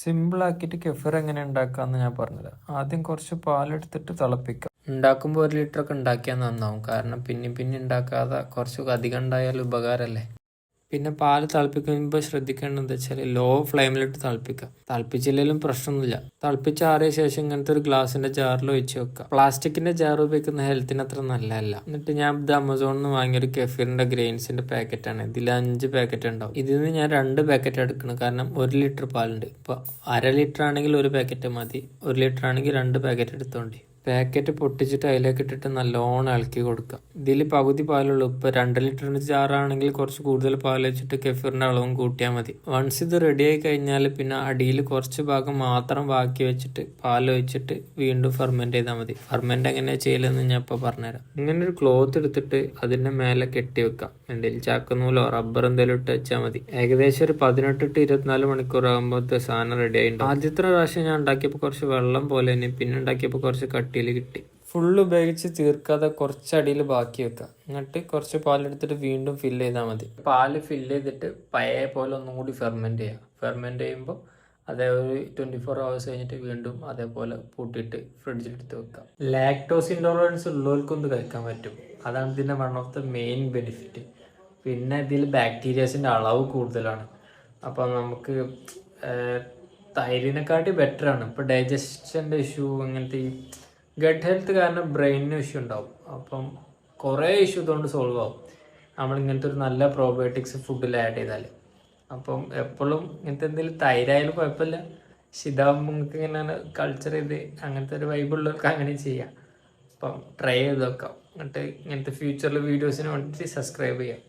സിമ്പിളാക്കിയിട്ട് kefir എങ്ങനെ ഉണ്ടാക്കാമെന്ന് ഞാൻ പറഞ്ഞില്ല ആദ്യം കുറച്ച് പാലെടുത്തിട്ട് തിളപ്പിക്കാം. ഉണ്ടാക്കുമ്പോൾ ഒരു ലിറ്റർ ഒക്കെ ഉണ്ടാക്കിയാൽ നന്നാവും. കാരണം പിന്നെ പിന്നെ ഉണ്ടാക്കാതെ കുറച്ച് അധികം ഉണ്ടായാൽ ഉപകാരമല്ലേ പിന്നെ പാൽ തിളപ്പിക്കുമ്പോൾ ശ്രദ്ധിക്കേണ്ടത് എന്താ വെച്ചാൽ ലോ ഫ്ലെയിമിലിട്ട് തിളപ്പിക്കുക. തിളപ്പിച്ചില്ലെങ്കിലും പ്രശ്നമൊന്നുമില്ല. തിളപ്പിച്ചാറിയ ശേഷം ഇങ്ങനത്തെ ഒരു ഗ്ലാസിന്റെ ജാറിൽ ഒഴിച്ച് വെക്കുക. പ്ലാസ്റ്റിക്കിന്റെ ജാർ ഉപയോഗിക്കുന്ന ഹെൽത്തിന് അത്ര നല്ലതല്ല. എന്നിട്ട് ഞാൻ ഇത് ആമസോണിൽ നിന്ന് വാങ്ങിയൊരു കെഫീറിന്റെ ഗ്രെയിൻസിന്റെ പാക്കറ്റാണ് ഇതിൽ അഞ്ച് പാക്കറ്റ് ഉണ്ടാവും. ഇതിൽ നിന്ന് ഞാൻ രണ്ട് പാക്കറ്റ് എടുക്കണം കാരണം ഒരു ലിറ്റർ പാലുണ്ട്. ഇപ്പോൾ അര ലിറ്റർ ആണെങ്കിൽ ഒരു പാക്കറ്റ് മതി. ഒരു ലിറ്റർ ആണെങ്കിൽ രണ്ട് പാക്കറ്റ് എടുത്തോണ്ടി. പാക്കറ്റ് പൊട്ടിച്ചിട്ട് അതിലേക്ക് ഇട്ടിട്ട് നല്ലോണം ഇളക്കി കൊടുക്കുക. ഇതിൽ പകുതി പാലുള്ളൂ ഇപ്പോൾ രണ്ട് ലിറ്ററിന്റെ ജാറാണെങ്കിൽ കുറച്ച് കൂടുതൽ പാൽ വെച്ചിട്ട് കെഫീറിന്റെ അളവും കൂട്ടിയാൽ മതി. വൺസ് ഇത് റെഡി ആയി കഴിഞ്ഞാൽ പിന്നെ അടിയിൽ കുറച്ച് ഭാഗം മാത്രം ബാക്കി വെച്ചിട്ട് പാൽ ഒഴിച്ചിട്ട് വീണ്ടും ഫെർമെന്റ് ചെയ്താൽ മതി. ഫെർമെന്റ് എങ്ങനെയാണ് ചെയ്യലെന്ന് ഞാൻ ഇപ്പോൾ പറഞ്ഞുതരാം. ഇങ്ങനെ ഒരു ക്ലോത്ത് എടുത്തിട്ട് അതിന്റെ മേലെ കെട്ടി വെക്കാം. എന്തെങ്കിലും ചാക്കുന്നൂലോ റബ്ബർ എന്തെങ്കിലും ഇട്ട് വെച്ചാൽ മതി. ഏകദേശം ഒരു പതിനെട്ട് ടു ഇരുപത്തിനാല് മണിക്കൂർ ആകുമ്പോഴത്തെ സാധനം റെഡി ആയിട്ടുണ്ട് ആദ്യത്തെ പ്രാവശ്യം ഞാൻ ഉണ്ടാക്കിയപ്പോൾ കുറച്ച് വെള്ളം പോലെ തന്നെ പിന്നെ ഉണ്ടാക്കിയപ്പോൾ കുറച്ച് കട്ടിയിൽ കിട്ടി. ഫുള്ള് ഉപയോഗിച്ച് തീർക്കാതെ കുറച്ചടിയിൽ ബാക്കി വെക്കുക എന്നിട്ട് കുറച്ച് പാലെടുത്തിട്ട് വീണ്ടും ഫില്ല് ചെയ്താൽ മതി. പാൽ ഫില്ല് ചെയ്തിട്ട് പഴയ പോലെ ഒന്നും കൂടി ഫെർമെന്റ് ചെയ്യുക ഫെർമെന്റ് ചെയ്യുമ്പോൾ അതേ ഒരു ട്വന്റി ഫോർ അവേഴ്സ് കഴിഞ്ഞിട്ട് വീണ്ടും അതേപോലെ പൂട്ടിയിട്ട് ഫ്രിഡ്ജിലെടുത്ത് വെക്കാം. ലാക്ടോസ് ഇൻടോളറൻസ് ഉള്ളവർക്കും ഇത് കഴിക്കാൻ പറ്റും. അതാണ് ഇതിന്റെ one of the main benefit പിന്നെ ഇതിൽ ബാക്ടീരിയാസിന്റെ അളവ് കൂടുതലാണ്. അപ്പോൾ നമുക്ക് തൈരിനെക്കാട്ടി ബെറ്ററാണ് ഇപ്പോൾ ഡൈജഷന്റെ ഇഷ്യൂ അങ്ങനത്തെ ഈ ഗട്ട് ഹെൽത്ത് കാരണം ബ്രെയിനിന് ഇഷ്യൂ ഉണ്ടാവും. അപ്പം കുറേ ഇഷ്യൂ ഇതുകൊണ്ട് സോൾവ് ആവും. നമ്മൾ ഇങ്ങനത്തെ ഒരു നല്ല പ്രോബയോട്ടിക്സ് ഫുഡിൽ ആഡ് ചെയ്താൽ അപ്പം എപ്പോഴും ഇങ്ങനത്തെ എന്തെങ്കിലും തൈരായാലും കുഴപ്പമില്ല. ഇതാകുമ്പോൾ നിങ്ങൾക്ക് ഇങ്ങനെ കൾച്ചർ ചെയ്ത് അങ്ങനത്തെ ഒരു വൈബുള്ളവർക്ക് അങ്ങനെ ചെയ്യാം. അപ്പം ട്രൈ ചെയ്ത് നോക്കാം. എന്നിട്ട് ഇങ്ങനത്തെ ഫ്യൂച്ചറിൽ വീഡിയോസിന് വേണ്ടിയിട്ട് സബ്സ്ക്രൈബ് ചെയ്യാം.